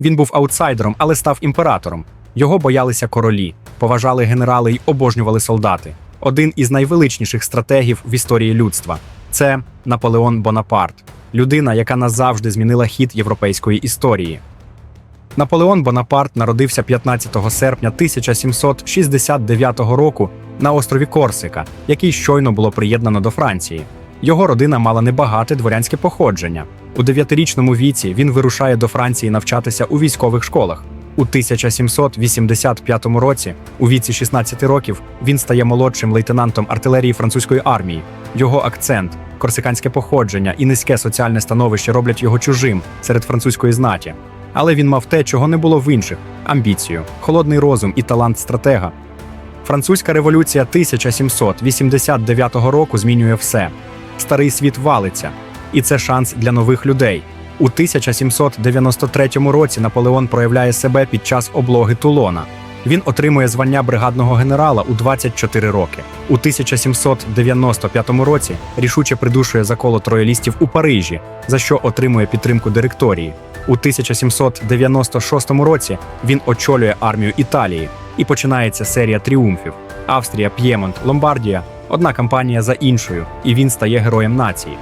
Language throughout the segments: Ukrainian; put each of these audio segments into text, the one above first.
Він був аутсайдером, але став імператором. Його боялися королі, поважали генерали й обожнювали солдати. Один із найвеличніших стратегів в історії людства це Наполеон Бонапарт, людина, яка назавжди змінила хід європейської історії. Наполеон Бонапарт народився 15 серпня 1769 року на острові Корсика, який щойно було приєднано до Франції. Його родина мала небагате дворянське походження. У дев'ятирічному віці він вирушає до Франції навчатися у військових школах. У 1785 році, у віці 16 років, він стає молодшим лейтенантом артилерії французької армії. Його акцент, корсиканське походження і низьке соціальне становище роблять його чужим серед французької знаті. Але він мав те, чого не було в інших: амбіцію, холодний розум і талант стратега. Французька революція 1789 року змінює все. Старий світ валиться, і це шанс для нових людей. У 1793 році Наполеон проявляє себе під час облоги Тулона. Він отримує звання бригадного генерала у 24 роки. У 1795 році рішуче придушує заколот роялістів у Парижі, за що отримує підтримку директорії. У 1796 році він очолює армію Італії і починається серія тріумфів: Австрія, П'ємонт, Ломбардія одна кампанія за іншою, і він стає героєм нації.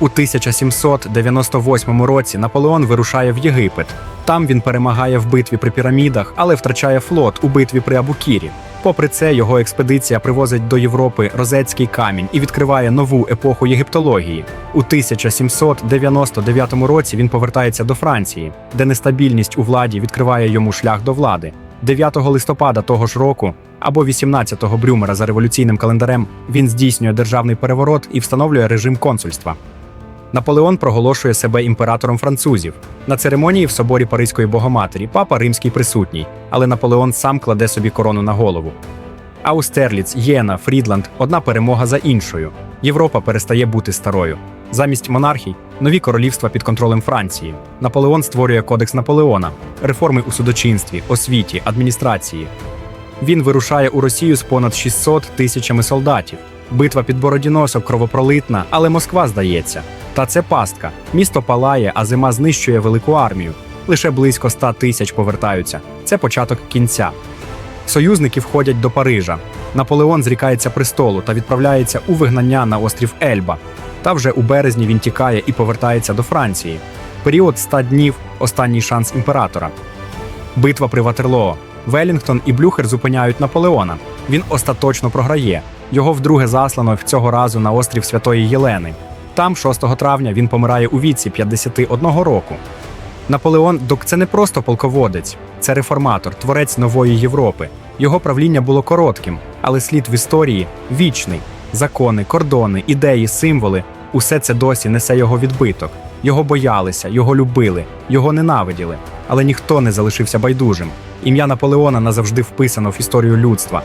У 1798 році Наполеон вирушає в Єгипет. Там він перемагає в битві при пірамідах, але втрачає флот у битві при Абукірі. Попри це, його експедиція привозить до Європи розетський камінь і відкриває нову епоху єгиптології. У 1799 році він повертається до Франції, де нестабільність у владі відкриває йому шлях до влади. 9 листопада того ж року або 18-го Брюмера за революційним календарем він здійснює державний переворот і встановлює режим консульства. Наполеон проголошує себе імператором французів. На церемонії в соборі Паризької Богоматері папа римський присутній, але Наполеон сам кладе собі корону на голову. Аустерліц, Єна, Фрідланд одна перемога за іншою. Європа перестає бути старою. Замість монархій нові королівства під контролем Франції. Наполеон створює Кодекс Наполеона, реформи у судочинстві, освіті, адміністрації. Він вирушає у Росію з понад 600 тисячами солдатів. Битва під Бородіносом кровопролитна, але Москва здається. Та це пастка. Місто палає, а зима знищує велику армію. Лише близько 100 тисяч повертаються. Це початок кінця. Союзники входять до Парижа. Наполеон зрікається престолу та відправляється у вигнання на острів Ельба. Та вже у березні він тікає і повертається до Франції. Період 100 днів останній шанс імператора. Битва при Ватерлоо. Велінгтон і Блюхер зупиняють Наполеона. Він остаточно програє. Його вдруге заслано цього разу на острів Святої Єлени. Там, 6 травня, він помирає у віці 51 року. Наполеон Док це не просто полководець, це реформатор, творець нової Європи. Його правління було коротким, але слід в історії вічний. Закони, кордони, ідеї, символи усе це досі несе його відбиток. Його боялися, його любили, його ненавиділи, але ніхто не залишився байдужим. Ім'я Наполеона назавжди вписано в історію людства.